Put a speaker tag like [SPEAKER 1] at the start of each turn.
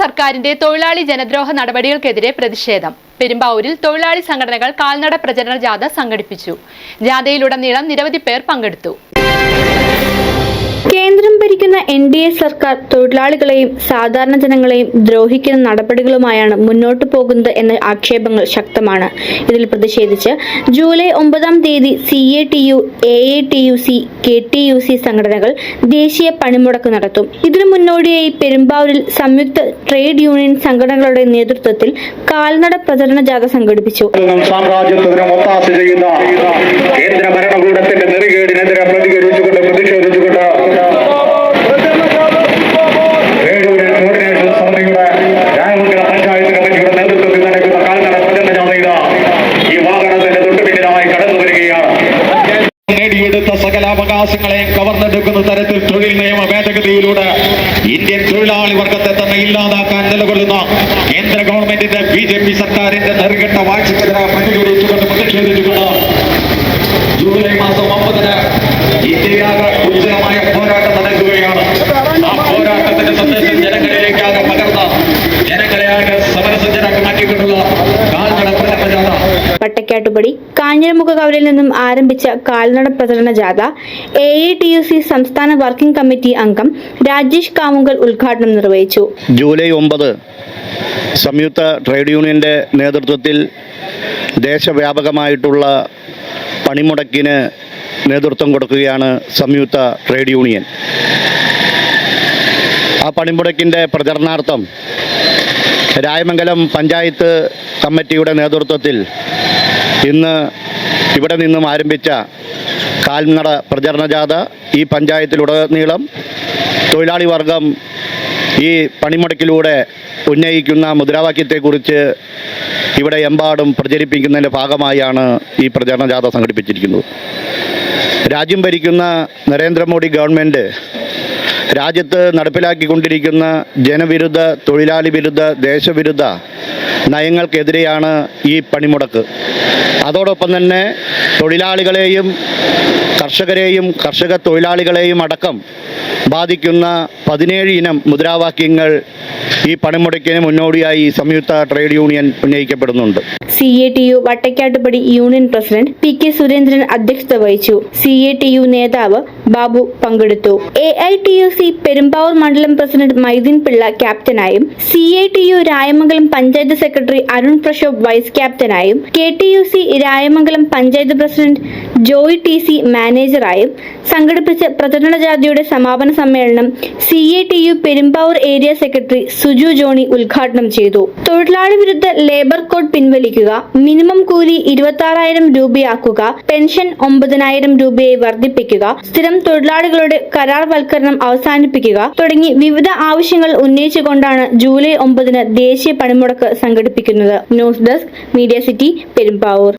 [SPEAKER 1] സർക്കാരിന്റെ തൊഴിലാളി ജനദ്രോഹ നടപടികൾക്കെതിരെ പ്രതിഷേധം. പെരുമ്പാവൂരിൽ തൊഴിലാളി സംഘടനകൾ കാൽനട പ്രചരണ ജാഥ സംഘടിപ്പിച്ചു. ജാഥയിലുടനീളം നിരവധി പേർ പങ്കെടുത്തു.
[SPEAKER 2] കേന്ദ്രം ഭരിക്കുന്ന എൻ ഡി എ സർക്കാർ തൊഴിലാളികളെയും സാധാരണ ജനങ്ങളെയും ദ്രോഹിക്കുന്ന നടപടികളുമായാണ് മുന്നോട്ടു പോകുന്നത് എന്ന ആക്ഷേപങ്ങൾ ശക്തമാണ്. ഇതിൽ പ്രതിഷേധിച്ച് ജൂലൈ ഒമ്പതാം തീയതി C A T U A T U C K T U C സംഘടനകൾ ദേശീയ പണിമുടക്ക് നടത്തും. ഇതിനു മുന്നോടിയായി പെരുമ്പാവൂരിൽ സംയുക്ത ട്രേഡ് യൂണിയൻ സംഘടനകളുടെ നേതൃത്വത്തിൽ കാൽനട പ്രചരണ ജാഥ സംഘടിപ്പിച്ചു.
[SPEAKER 3] സാമ്രാജ്യത്വത്തിനും ഒത്താശ ചെയ്യുന്ന കേന്ദ്ര ഭരണകൂടത്തിന്റെ നെറികേടിനെതിരെ പ്രതികരിച്ചുകൊണ്ട് നേടിയെടുത്ത സകല അവകാശങ്ങളെയും കവർന്നെടുക്കുന്ന തരത്തിൽ തൊഴിൽ നിയമ ഭേദഗതിയിലൂടെ ഇന്ത്യൻ തൊഴിലാളി വർഗത്തെ തന്നെ ഇല്ലാതാക്കാൻ നിലകൊള്ളുന്ന കേന്ദ്ര ഗവൺമെന്റിന്റെ ബി സർക്കാരിന്റെ നെറുകെട്ട വാഴ്ചക്കെതിരെ
[SPEAKER 2] പട്ടക്കാട്ടുപടി കാഞ്ഞിരമുഖകവലിൽ നിന്നും ആരംഭിച്ച കാൽനട പ്രചരണ ജാഥ A A T U C സംസ്ഥാന വർക്കിംഗ് കമ്മിറ്റി അംഗം രാജേഷ് കാമുങ്കൽ ഉദ്ഘാടനം നിർവഹിച്ചു.
[SPEAKER 4] ജൂലൈ ഒമ്പത് സംയുക്ത ട്രേഡ് യൂണിയന്റെ നേതൃത്വത്തിൽ ദേശവ്യാപകമായിട്ടുള്ള പണിമുടക്കിന് നേതൃത്വം കൊടുക്കുകയാണ് സംയുക്ത ട്രേഡ് യൂണിയൻ. ആ പണിമുടക്കിന്റെ പ്രചരണാർത്ഥം രായമംഗലം പഞ്ചായത്ത് കമ്മിറ്റിയുടെ നേതൃത്വത്തിൽ ഇന്ന് ഇവിടെ നിന്നും ആരംഭിച്ച കാൽനട പ്രചരണ ജാഥ ഈ പഞ്ചായത്തിലുടനീളം തൊഴിലാളി വർഗം ഈ പണിമുടക്കിലൂടെ ഉന്നയിക്കുന്ന മുദ്രാവാക്യത്തെക്കുറിച്ച് ഇവിടെ എമ്പാടും പ്രചരിപ്പിക്കുന്നതിന്റെ ഭാഗമായാണ് ഈ പ്രചരണ ജാഥ സംഘടിപ്പിച്ചിരിക്കുന്നത്. രാജ്യം ഭരിക്കുന്ന നരേന്ദ്രമോദി ഗവൺമെന്റ് രാജ്യത്ത് നടപ്പിലാക്കിക്കൊണ്ടിരിക്കുന്ന ജനവിരുദ്ധ തൊഴിലാളി വിരുദ്ധ ദേശവിരുദ്ധ നയങ്ങൾക്കെതിരെയാണ് ഈ പണിമുടക്ക്. അതോടൊപ്പം തന്നെ തൊഴിലാളികളെയും കർഷകരെയും കർഷക തൊഴിലാളികളെയും അടക്കം ബാധിക്കുന്ന പതിനേഴ് ഇനം മുദ്രാവാക്യങ്ങൾ ഈ പണിമുടക്കിന് മുന്നോടിയായി സംയുക്ത trade union ഉന്നയിക്കപ്പെടുന്നുണ്ട്.
[SPEAKER 2] C A T U Vattakattupady union president P K Surendran അധ്യക്ഷത വഹിച്ചു. സി എ ടി യു നേതാവ് ബാബു പങ്കെടുത്തു. A I T U C Perumbavoor മണ്ഡലം president Maideen Pillai ക്യാപ്റ്റനായും C A T U Rayamangalam panchayat secretary Arun Prashobh vice ക്യാപ്റ്റനായും K T U C Rayamangalam panchayat president Joy T C മാനേജറായും സംഘടിപ്പിച്ച പ്രചരണ ജാഥയുടെ സമാപന സമ്മേളനം C A T U Perumbavoor area secretary Suju Johny ഉദ്ഘാടനം ചെയ്തു. തൊഴിലാളി വിരുദ്ധ ലേബർ കോഡ് പിൻവലിക്കുക മിനിമം കൂലി ഇരുപത്തി രൂപയാക്കുക. പെൻഷൻ ഒമ്പതിനായിരം രൂപയെ വർദ്ധിപ്പിക്കുക. സ്ഥിരം തൊഴിലാളികളുടെ കരാർവൽക്കരണം അവസാനിപ്പിക്കുക. തുടങ്ങി വിവിധ ആവശ്യങ്ങൾ ഉന്നയിച്ചുകൊണ്ടാണ് ജൂലൈ ഒമ്പതിന് ദേശീയ പണിമുടക്ക് സംഘടിപ്പിക്കുന്നത്. News desk media city Perumbavoor.